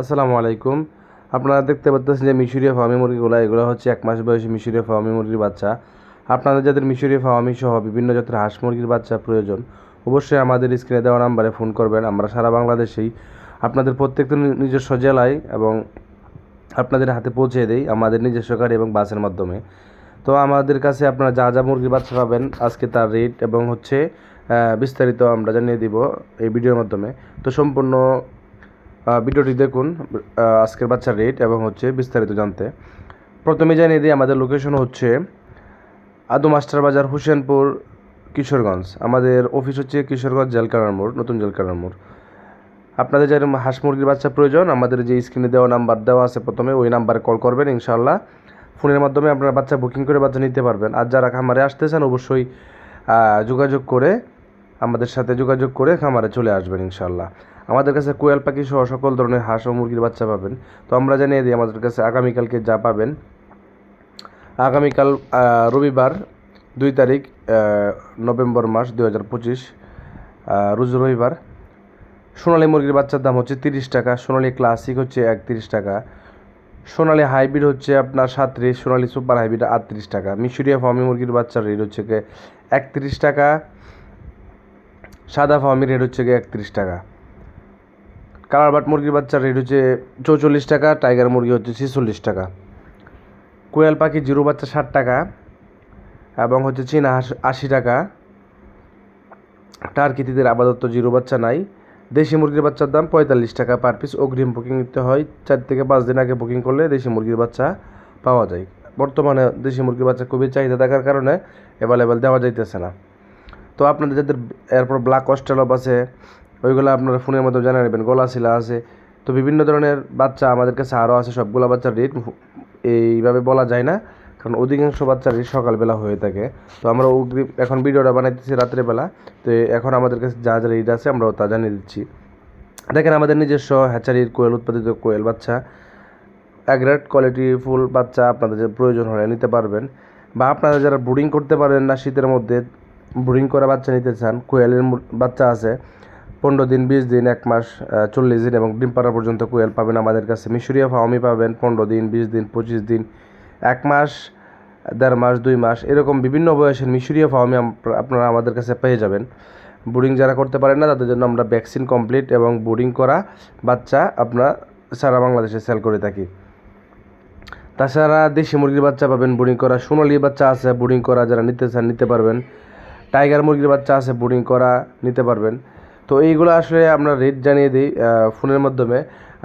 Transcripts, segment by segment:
আসসালামু আলাইকুম। আপনারা দেখতে পাচ্ছেন যে মিশরীয় ফার্মি মুরগিগুলো, এগুলো হচ্ছে এক মাস বয়সী মিশরীয় ফার্মি মুরগির বাচ্চা। আপনাদের যাদের মিশরীয় ফার্মি সহ বিভিন্ন জাতের হাঁস মুরগির বাচ্চা প্রয়োজন, অবশ্যই আমাদের স্ক্রিনে দেওয়া নাম্বারে ফোন করবেন। আমরা সারা বাংলাদেশেই আপনাদের প্রত্যেকটা নিজস্ব জেলায় এবং আপনাদের হাতে পৌঁছে দেই আমাদের নিজস্ব গাড়ি এবং বাসের মাধ্যমে। তো আমাদের কাছে আপনারা যা যা মুরগির বাচ্চা পাবেন, আজকে তার রেট এবং হচ্ছে বিস্তারিত আমরা জানিয়ে দিব এই ভিডিওর মাধ্যমে। তো সম্পূর্ণ ভিডিওটি দেখুন আজকের বাচ্চার রেট এবং হচ্ছে বিস্তারিত জানতে। প্রথমে জানিয়ে দিই, আমাদের লোকেশন হচ্ছে আদু মাস্টার বাজার, হুসেনপুর, কিশোরগঞ্জ। আমাদের অফিস হচ্ছে কিশোরগঞ্জ জেলকানার মোড়, নতুন জেলকানার মোড়। আপনাদের যারা হাঁস মুরগির বাচ্চা প্রয়োজন, আমাদের যে স্ক্রিনে দেওয়া নাম্বার দেওয়া আছে প্রথমে, ওই নাম্বারে কল করবেন ইনশাল্লাহ ফোনের মাধ্যমে আপনারা বাচ্চা বুকিং করে বাচ্চা নিতে পারবেন। আর যারা খামারে আসতে চান অবশ্যই যোগাযোগ করে আমাদের সাথে যোগাযোগ করে খামারে চলে আসবেন ইনশাল্লাহ আমাদের কাছে কোয়েল পাখি সহ সকল ধরনের হাঁস ও মুরগির বাচ্চা পাবেন। তো আমরা জানিয়ে দিই, আমাদের কাছে আগামীকালকে যা পাবেন, আগামীকাল রবিবার দুই তারিখ নভেম্বর মাস দুই হাজার পঁচিশ রোজ রবিবার। সোনালী মুরগির বাচ্চার দাম হচ্ছে তিরিশ টাকা, সোনালী ক্লাসিক হচ্ছে একত্রিশ টাকা, সোনালী হাইব্রিড হচ্ছে আপনার সাতত্রিশ সোনালী সুপার হাইব্রিড আটত্রিশ টাকা, মিশরীয় ফার্মি মুরগির বাচ্চার রেট হচ্ছে একত্রিশ টাকা, সাদা ফার্মি রেট হচ্ছে একত্রিশ টাকা। কালার বাট মুরগির বাচ্চার রেট হচ্ছে চৌচল্লিশ টাকা টাইগার মুরগি হচ্ছে ছেচল্লিশ টাকা। কোয়েল পাখি জিরো বাচ্চা ষাট টাকা এবং হচ্ছে চীনা আশি টাকা। টার্কিতিদের আপাতত জিরো বাচ্চা নাই। দেশি মুরগির বাচ্চার দাম পঁয়তাল্লিশ টাকা পার পিস অগ্রিম বুকিং নিতে হয় চার থেকে পাঁচ দিন আগে বুকিং করলে দেশি মুরগির বাচ্চা পাওয়া যায়। বর্তমানে দেশি মুরগির বাচ্চা খুবই চাহিদা থাকার কারণে অ্যাভেলেবেল দেওয়া যাইতেছে না। তো আপনাদের যাদের এরপর ব্ল্যাক অস্ট্রেলপ আছে ওইগুলো আপনারা ফোনের মধ্যে জানিয়ে নেবেন গলা শিলা আছে। তো বিভিন্ন ধরনের বাচ্চা আমাদের কাছে আরও আছে, সবগুলো বাচ্চার রেট এইভাবে বলা যায় না। কারণ অধিকাংশ বাচ্চার রেট সকালবেলা হয়ে থাকে। তো আমরা এখন ভিডিওটা বানাইতেছি রাত্রেবেলা। তো এখন আমাদের কাছে যা যা রেট আছে আমরাও তা জানিয়ে দিচ্ছি। দেখেন আমাদের নিজস্ব হ্যাচারির কোয়েল, উৎপাদিত কোয়েল বাচ্চা। অ্যাগ্রেড কোয়ালিটি ফুল বাচ্চা আপনাদের যে প্রয়োজন হলে নিতে পারবেন। বা আপনারা যারা ব্রুডিং করতে পারেন না শীতের মধ্যে ব্রুডিং করা বাচ্চা নিতে চান, কোয়েলের বাচ্চা আছে। পনেরো দিন, বিশ দিন, এক মাস চল্লিশ দিন এবং ডিম পাড়া পর্যন্ত কোয়েল পাবেন আমাদের কাছে। মিশরীয় ফাওমি পাবেন পনেরো দিন, বিশ দিন, পঁচিশ দিন, এক মাস, দেড় মাস, দুই মাস, এরকম বিভিন্ন বয়সের মিশরীয় ফাওমি আপনারা আমাদের কাছে পেয়ে যাবেন। ব্রুডিং যারা করতে পারেন না, তাদের জন্য আমরা ভ্যাকসিন কমপ্লিট এবং ব্রুডিং করা বাচ্চা আপনার সারা বাংলাদেশে সেল করে থাকি। তাছাড়া দেশি মুরগির বাচ্চা পাবেন বোর্ডিং করা। সোনালি বাচ্চা আছে, বোর্ডিং করা, যারা নিতে চান, নিতে পারবেন। টাইগার মুরগির বাচ্চা আছে, বোর্ডিং করা, নিতে পারবেন। তো এইগুলো আসলে আমরা রেট জানিয়ে দিই ফোনের মাধ্যমে।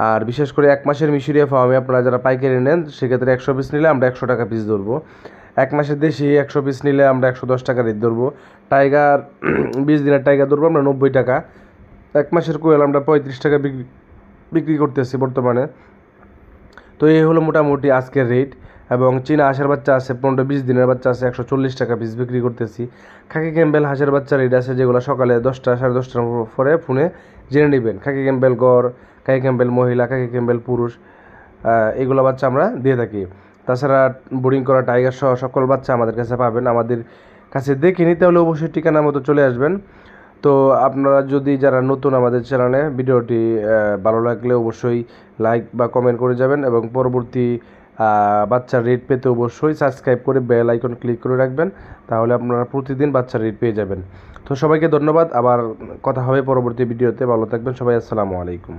আর বিশেষ করে এক মাসের মিশরীয় ফার্মে আপনারা যারা পাইকারি নেন, সেক্ষেত্রে একশো পিস নিলে আমরা একশো টাকা পিস ধরবো। এক মাসের দেশি একশো পিস নিলে আমরা একশো দশ টাকা রেট ধরবো। টাইগার, বিশ দিনের টাইগার ধরবো আমরা নব্বই টাকা। এক মাসের কোয়েল আমরা পঁয়ত্রিশ টাকা বিক্রি বিক্রি করতেছি বর্তমানে। তো এই হলো মোটামুটি আজকের রেট এবং চীনা হাঁসের বাচ্চা আছে, পনেরো বিশ দিনের বাচ্চা আছে, একশো চল্লিশ টাকা পিস বিক্রি করতেছি। খাকি ক্যাম্বেল হাঁসের বাচ্চা রেট আছে যেগুলো সকালে দশটা, সাড়ে দশটার পরে ফোনে জেনে নেবেন। খাকি ক্যাম্বেল গড়, খাকি ক্যাম্বেল মহিলা, খাকি ক্যাম্বেল পুরুষ এগুলো বাচ্চা আমরা দিয়ে থাকি। তাছাড়া বোর্ডিং করা টাইগার সহ সকল বাচ্চা আমাদের কাছে পাবেন। আমাদের কাছে দেখে নিতে হলে অবশ্যই ঠিকানা মতো চলে আসবেন। তো আপনারা যদি যারা নতুন আমাদের চ্যানেলে ভিডিওটি ভালো লাগলে অবশ্যই লাইক বা কমেন্ট করে যাবেন এবং পরবর্তী বাচ্চার রেট পেতে অবশ্যই সাবস্ক্রাইব করে বেল আইকন ক্লিক করে রাখবেন, তাহলে আপনারা প্রতিদিন বাচ্চার রেট পেয়ে যাবেন। তো সবাইকে ধন্যবাদ, আবার কথা হবে পরবর্তী ভিডিওতে ভালো থাকবেন, সবাই, আসসালামু আলাইকুম।